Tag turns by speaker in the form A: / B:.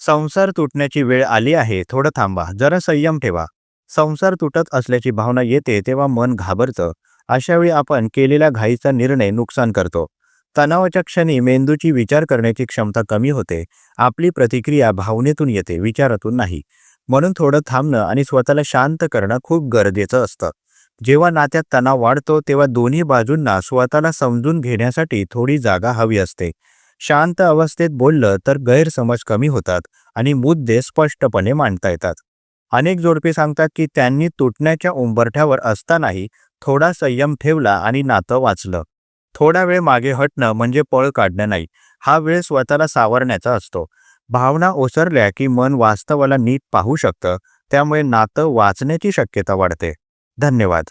A: संसार तुटण्याची वेळ आली आहे थोडं थांबा जरा संयम ठेवा. संसार तुटत असल्याची भावना येते तेव्हा मन घाबरतं. अशावेळी आपण केलेल्या घाईचा निर्णय नुकसान करतो. तणावाच्या क्षणी मेंदूची विचार करण्याची क्षमता कमी होते. आपली प्रतिक्रिया भावनेतून येते विचारातून नाही. म्हणून थोडं थांबणं आणि स्वतःला शांत करणं खूप गरजेचं असतं. जेव्हा नात्यात तणाव वाढतो तेव्हा दोन्ही बाजूंना स्वतःला समजून घेण्यासाठी थोडी जागा हवी असते. शांत अवस्थेत बोललं तर गैरसमज कमी होतात आणि मुद्दे स्पष्टपणे मांडता येतात. अनेक जोडपे सांगतात की त्यांनी तुटण्याच्या उंबरठ्यावर असतानाही थोडा संयम ठेवला आणि नातं वाचलं. थोडा वेळ मागे हटणं म्हणजे पळ काढणं नाही हा वेळ स्वतःला सावरण्याचा असतो. भावना ओसरल्या की मन वास्तवाला नीट पाहू शकतं त्यामुळे नातं वाचण्याची शक्यता वाढते. धन्यवाद.